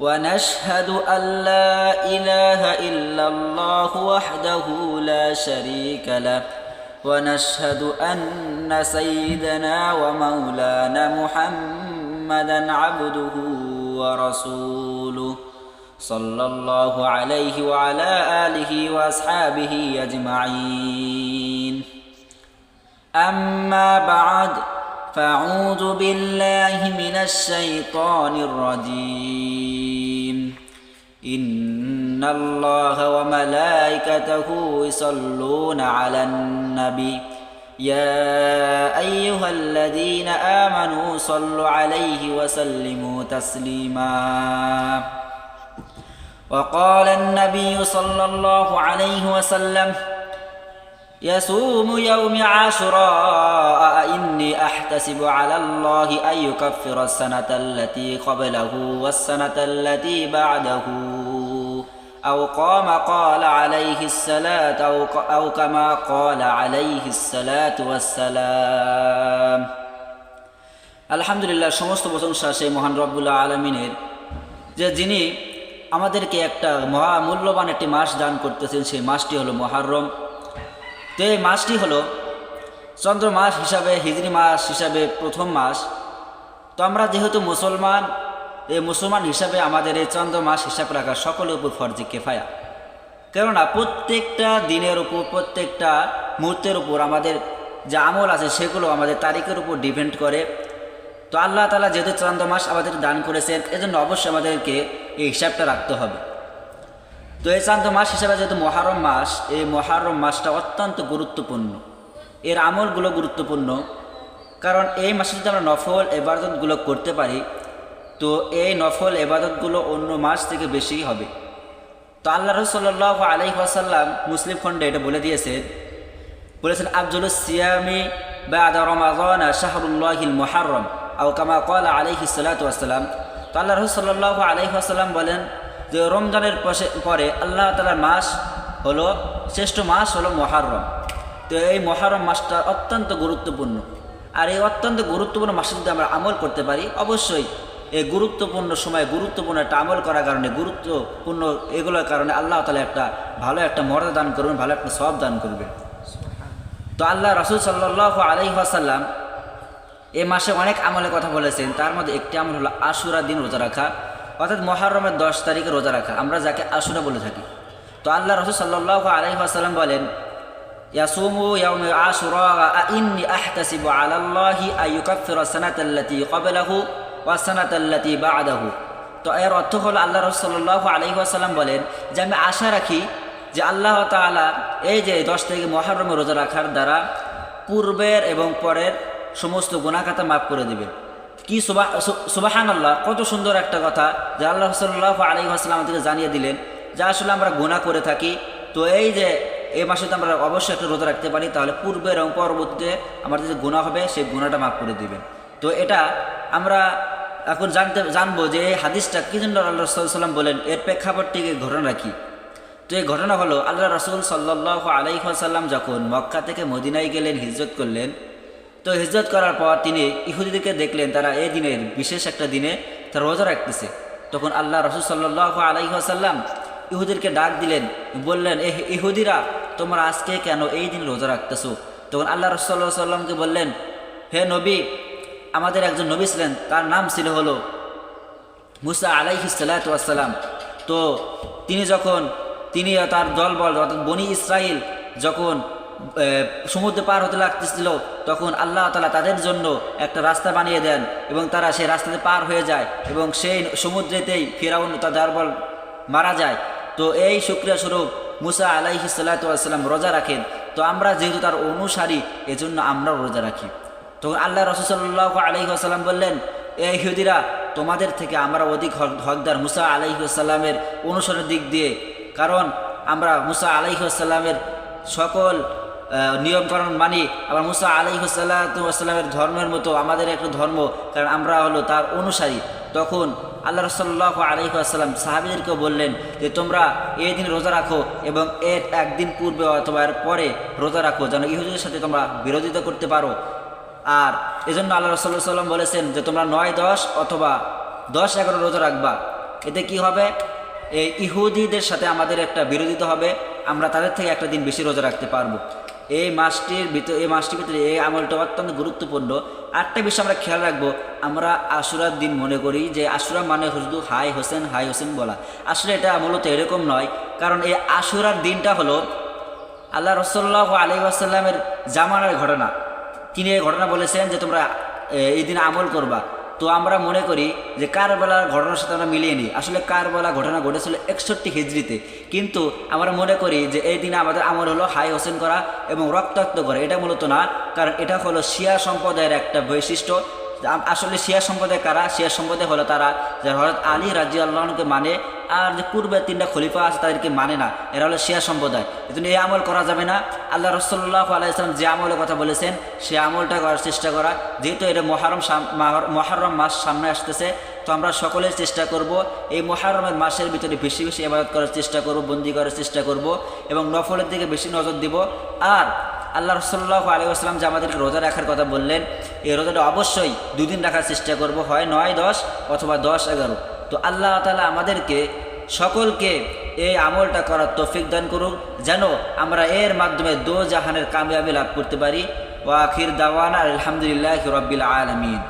ونشهد أن لا إله إلا الله وحده لا شريك له. ونشهد أن سيدنا ومولانا محمدا عبده ورسوله. صلى الله عليه وعلى آله وأصحابه أجمعين. أما بعد فأعوذ بالله من الشيطان الرجيم. إن الله وملائكته يصلون على النبي. يا أيها الذين آمنوا صلوا عليه وسلموا تسليما. وقال النبي صلى الله عليه وسلم يصوم يوم عاشوراء إني أحتسب على الله أن يكفر السنة التي قبله والسنة التي بعده أو قام قال عليه الصلاة أو, أو كما قال عليه الصلاة والسلام আলহামদুলিল্লাহ সমস্ত প্রশংসা সেই মহান রব্বুল্লাহ আলমিনের যে যিনি আমাদেরকে একটা মহা মূল্যবান একটি মাস দান করতেছেন সেই মাসটি হলো মহারম তো এই মাসটি হলো চন্দ্র মাস হিসাবে, হিজরি মাস হিসাবে প্রথম মাস। তো আমরা যেহেতু মুসলমান, এই মুসলমান হিসাবে আমাদের এই চন্দ্র মাস হিসাব রাখা সকলের উপর ফর্জি কেফায়া। কেননা প্রত্যেকটা দিনের উপর, প্রত্যেকটা মুহূর্তের উপর আমাদের যে আমল আছে সেগুলো আমাদের তারিখের উপর ডিপেন্ড করে। তো আল্লাহ তালা যেহেতু চন্দ্র মাস আমাদের দান করেছেন, এজন্য অবশ্যই আমাদেরকে এই হিসাবটা রাখতে হবে। তো এই চান্দ মাস হিসাবে যেহেতু মহারম মাস, এই মহারম মাসটা অত্যন্ত গুরুত্বপূর্ণ। এর আমলগুলো গুরুত্বপূর্ণ। কারণ এই মাসে যদি আমরা নফল এবাদতগুলো করতে পারি, তো এই নফল এবাদতগুলো অন্য মাস থেকে বেশি হবে। তো আল্লাহ রসল্লাহ আলাই আসাল্লাম মুসলিম খণ্ডে এটা বলে দিয়েছে। বলেছেন, আফজুল সিয়ামি বা আদা রমাজন শাহরুল্লাহিল মহারম আউ কামা কল সাল্লাতাম তো আল্লাহ রসল্লাহ আলাইহি আসাল্লাম বলেন যে রমজানের পরে আল্লাহ তালার মাস হলো, শ্রেষ্ঠ মাস হলো মহারম। তো এই মহারম মাসটা অত্যন্ত গুরুত্বপূর্ণ। আর এই অত্যন্ত গুরুত্বপূর্ণ মাসে যদি আমরা আমল করতে পারি, অবশ্যই এই গুরুত্বপূর্ণ সময় গুরুত্বপূর্ণ একটা আমল করার কারণে, গুরুত্বপূর্ণ এগুলোর কারণে আল্লাহ তালা একটা ভালো একটা মর্যাদা দান করবেন, ভালো একটা সব দান করবেন। তো আল্লাহ রসুল সাল্লাহ আলহিহাসাল্লাম এ মাসে অনেক আমলের কথা বলেছেন। তার মধ্যে একটি আমল হলো আশুরা দিন রোজা রাখা। অর্থাৎ মহারমের দশ তারিখে রোজা রাখা, আমরা যাকে আশুরা বলে থাকি। তো আল্লাহ রসুল সাল্লাহ বলেন ওয়া সানাতাল্লাতি বা'দাহু। তো এর অর্থ হলো আল্লাহ রসুল সাল্লাহ বলেন যে, আমি আশা রাখি যে আল্লাহ তালা এই যে দশ তারিখে মহারমে রোজা রাখার দ্বারা পূর্বের এবং পরের সমস্ত গুণাখাতা মাফ করে দেবেন। কি সুবাহান আল্লাহ কত সুন্দর একটা কথা যে আল্লাহ সাল্লাহ আলী আসসালাম আমাদেরকে জানিয়ে দিলেন। যে আসলে আমরা গুণা করে থাকি। তো এই যে এই মাসে তো আমরা অবশ্যই একটা রোজা রাখতে পারি, তাহলে পূর্বের এবং পরবর্তীতে আমাদের যে গুণা হবে, সেই গুণাটা মাফ করে দিবেন। তো এটা আমরা এখন জানতে, জানব যে এই হাদিসটা কী জন্য আল্লাহ সাল্লাম বলেন, এর প্রেক্ষাপটটিকে ঘটনা রাখি তো এই ঘটনা হলো, আল্লাহ রসুল সাল্লাহ আলাইসাল্লাম যখন মক্কা থেকে মদিনায় গেলেন, হিজরত করলেন তো হিজরত করার পর তিনি ইহুদিদেরকে দেখলেন, তারা এই দিনের বিশেষ একটা দিনে তারা রোজা রাখতেছে। তখন আল্লাহ রসুল সাল্লাহ আলাইসাল্লাম ইহুদিরকে ডাক দিলেন, বললেন এ ইহুদিরা, তোমরা আজকে কেন এই দিন রোজা রাখতেছো? তখন আল্লাহ রসুল্লাহ সাল্লামকে বললেন, হে নবী, আমাদের একজন নবী ছিলেন, তার নাম ছিল হলো মুসা আলাইহি সাল্লাতাম তো তিনি যখন, তিনি তার দলবল, অর্থাৎ বনি ইসরাইল যখন সমুদ্র পার হতে লাগতেছিল, তখন আল্লাহ তালা তাদের জন্য একটা রাস্তা বানিয়ে দেন এবং তারা সেই রাস্তাতে পার হয়ে যায় এবং সেই সমুদ্রেতেই ফেরাউন তার বল মারা যায়। তো এই শুক্রিয়া স্বরূপ মুসা আলাইহি সাল্লাতাম রোজা রাখেন। তো আমরা যেহেতু তার অনুসারী, এজন্য আমরাও রোজা রাখি। তখন আল্লাহ রসুল্লাহ আলহি আসাল্লাম বললেন এই হুদিরা তোমাদের থেকে আমরা অধিক হকদার মুসা আলাইসাল্লামের অনুসরণের দিক দিয়ে। কারণ আমরা মুসা আলাইসাল্লামের সকল আহ, নিয়মকানুন মানি আবার মুসা আলাইসাল্লামের ধর্মের মতো আমাদের একটা ধর্ম কারণ আমরা হলো তার অনুসারী। তখন আল্লাহ রসাল্লাহ আলহিহাসাল্লাম সাহাবিদেরকেও বললেন যে তোমরা এই দিন রোজা রাখো এবং এর একদিন পূর্বে অথবা এর পরে রোজা রাখো যেন ইহুদের সাথে তোমরা বিরোধিতা করতে পারো। আর এজন্য আল্লাহ রসাল্লাহ সাল্লাম বলেছেন যে তোমরা নয় দশ অথবা দশ এগারো রোজা রাখবা। এতে কি হবে? এই ইহুদিদের সাথে আমাদের একটা বিরোধিতা হবে। আমরা তাদের থেকে একটা দিন বেশি রোজা রাখতে পারব। এই মাসটির ভিতরে এই মাসটির ভিতরে এই আমলটা অত্যন্ত গুরুত্বপূর্ণ। আরেকটা বিষয় আমরা খেয়াল রাখব, আমরা আশুরার দিন মনে করি যে আশুরা মানে শুধু হাই হোসেন হাই হোসেন বলা। আসলে এটা মূলত এরকম নয়, কারণ এই আশুরার দিনটা হলো আল্লাহ রসল্লাহ আলী আসাল্লামের জামানার ঘটনা। তিনি এই ঘটনা বলেছেন যে তোমরা এই দিন আমল করবা। তো আমরা মনে করি যে কারবালার ঘটনার সাথে আমরা মিলিয়ে নিই। আসলে কারবালা ঘটনা ঘটেছিল একষট্টি হিজড়িতে। কিন্তু আমরা মনে করি যে এই দিনে আমাদের আমল হলো হাই হোসেন করা এবং রক্তাক্ত করা। এটা মূলত না, কারণ এটা হলো শিয়া সম্প্রদায়ের একটা বৈশিষ্ট্য। আসলে শিয়া সম্প্রদায় কারা? শিয়া সম্প্রদায় হলো তারা যে হরত আলী রাজি আল্লাহকে মানে আর যে পূর্বে তিনটা খলিফা আছে তাদেরকে মানে না। এরা হলো শিয়া সম্প্রদায়। এজন্য এই আমল করা যাবে না। আল্লাহ রসল্লাহ আলাইসলাম যে আমলের কথা বলেছেন, সে আমলটা করার চেষ্টা করা। যেহেতু এটা মহারম মহারম মাস সামনে আসতেছে, তো আমরা সকলের চেষ্টা করব এই মহারমের মাসের ভিতরে বেশি বেশি আবাদত করার চেষ্টা করব, বন্দি করার চেষ্টা করব এবং নফলের দিকে বেশি নজর দিব। আর আল্লাহ রসল্লাহ আলী আসলাম যে আমাদেরকে রোজা রাখার কথা বললেন, এই রোজাটা অবশ্যই দুদিন রাখার চেষ্টা করব। হয় নয়, দশ অথবা দশ, এগারো। তো আল্লাহ তালা আমাদেরকে সকলকে এই আমলটা করার তৌফিক দান করুক, যেন আমরা এর মাধ্যমে দো জাহানের কামিয়াবি লাভ করতে পারি। ওয়াখির দাওয়ানা আলহামদুলিল্লাহ রব্বিল আলমিন।